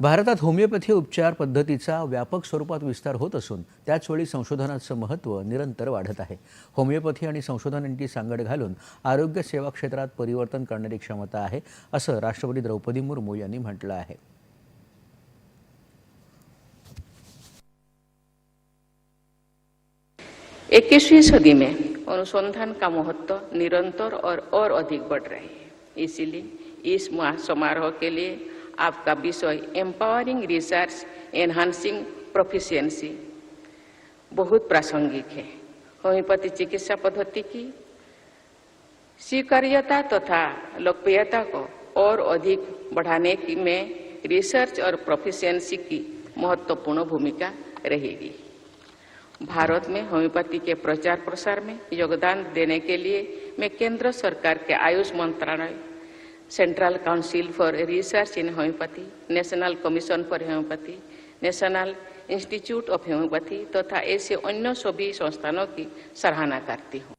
भारतात होमिओपॅथी उपचार पद्धतीचा व्यापक स्वरूपात विस्तार होत असून त्याचवेळी संशोधनाचं महत्त्व निरंतर वाढत आहे. होमिओपॅथी आणि संशोधन यांची सांगड घालून आरोग्य सेवा क्षेत्रात परिवर्तन करणारी क्षमता आहे असं राष्ट्रपती द्रौपदी मुर्मू यांनी म्हटलं आहे. इक्कीसवीं सदी में अनुसंधान का महत्त्व निरंतर और और अधिक बढ़ रहा है। इसीलिए इस महा- समारोह के लिए आपका विषय एम्पावरिंग रिसर्च एनहांसिंग प्रोफिशिएंसी बहुत प्रासंगिक है होम्योपैथी चिकित्सा पद्धति की स्वीकार्यता तथा तो लोकप्रियता को और अधिक बढ़ाने की में रिसर्च और प्रोफिशिएंसी की महत्वपूर्ण भूमिका रहेगी भारत में होम्योपैथी के प्रचार प्रसार में योगदान देने के लिए मैं केंद्र सरकार के आयुष मंत्रालय central council for research in homoeopathy national commission for homoeopathy national institute of homoeopathy तथा ऐसे अन्य सभी संस्थानों की सराहना करती हूँ।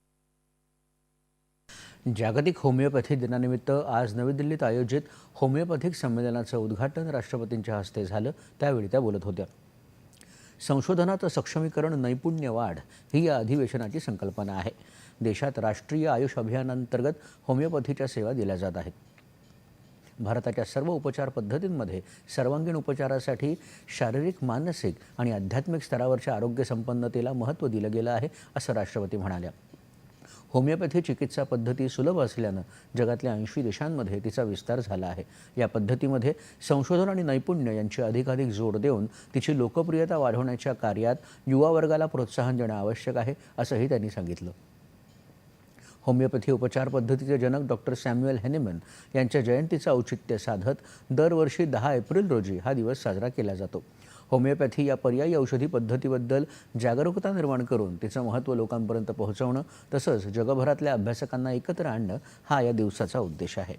जागतिक होमिओपॅथी दिनानिमित्त आज नवी दिल्लीत आयोजित होमिओपॅथिक संमेलनाचं उद्घाटन राष्ट्रपतींच्या हस्ते झालं त्यावेळी त्या बोलत होत्या. संशोधनात सक्षमीकरण नैपुण्य वाढ ही या अधिवेशनाची संकल्पना आहे. देशात राष्ट्रीय आयुष अभियानांतर्गत होमिओपॅथीच्या सेवा दिल्या जात आहेत. भारताच्या सर्व उपचार पद्धतींमध्ये सर्वांगीण उपचारासाठी शारीरिक मानसिक आणि आध्यात्मिक स्तरावरच्या आरोग्य संपन्नतेला महत्त्व दिलं गेलं आहे असं राष्ट्रपती म्हणाल्या. होमिओपॅथी चिकित्सा पद्धती सुलभ असल्यानं जगातल्या ऐंशी देशांमध्ये तिचा विस्तार झाला आहे. या पद्धतीमध्ये संशोधन आणि नैपुण्य यांची अधिकाधिक जोड देऊन तिची लोकप्रियता वाढवण्याच्या कार्यात युवा वर्गाला प्रोत्साहन देणं आवश्यक आहे असंही त्यांनी सांगितलं. होमिओपॅथी उपचार पद्धतीचे जनक डॉक्टर सॅम्युएल हेनेमन यांच्या जयंतीचं औचित्य साधत दरवर्षी दहा एप्रिल रोजी हा दिवस साजरा केला जातो. होमिओपॅथी या पर्यायी औषधी पद्धतीबद्दल जागरूकता निर्माण करून तिचं महत्त्व लोकांपर्यंत पोहोचवणं तसंच जगभरातल्या अभ्यासकांना एकत्र आणणं हा या दिवसाचा उद्देश आहे.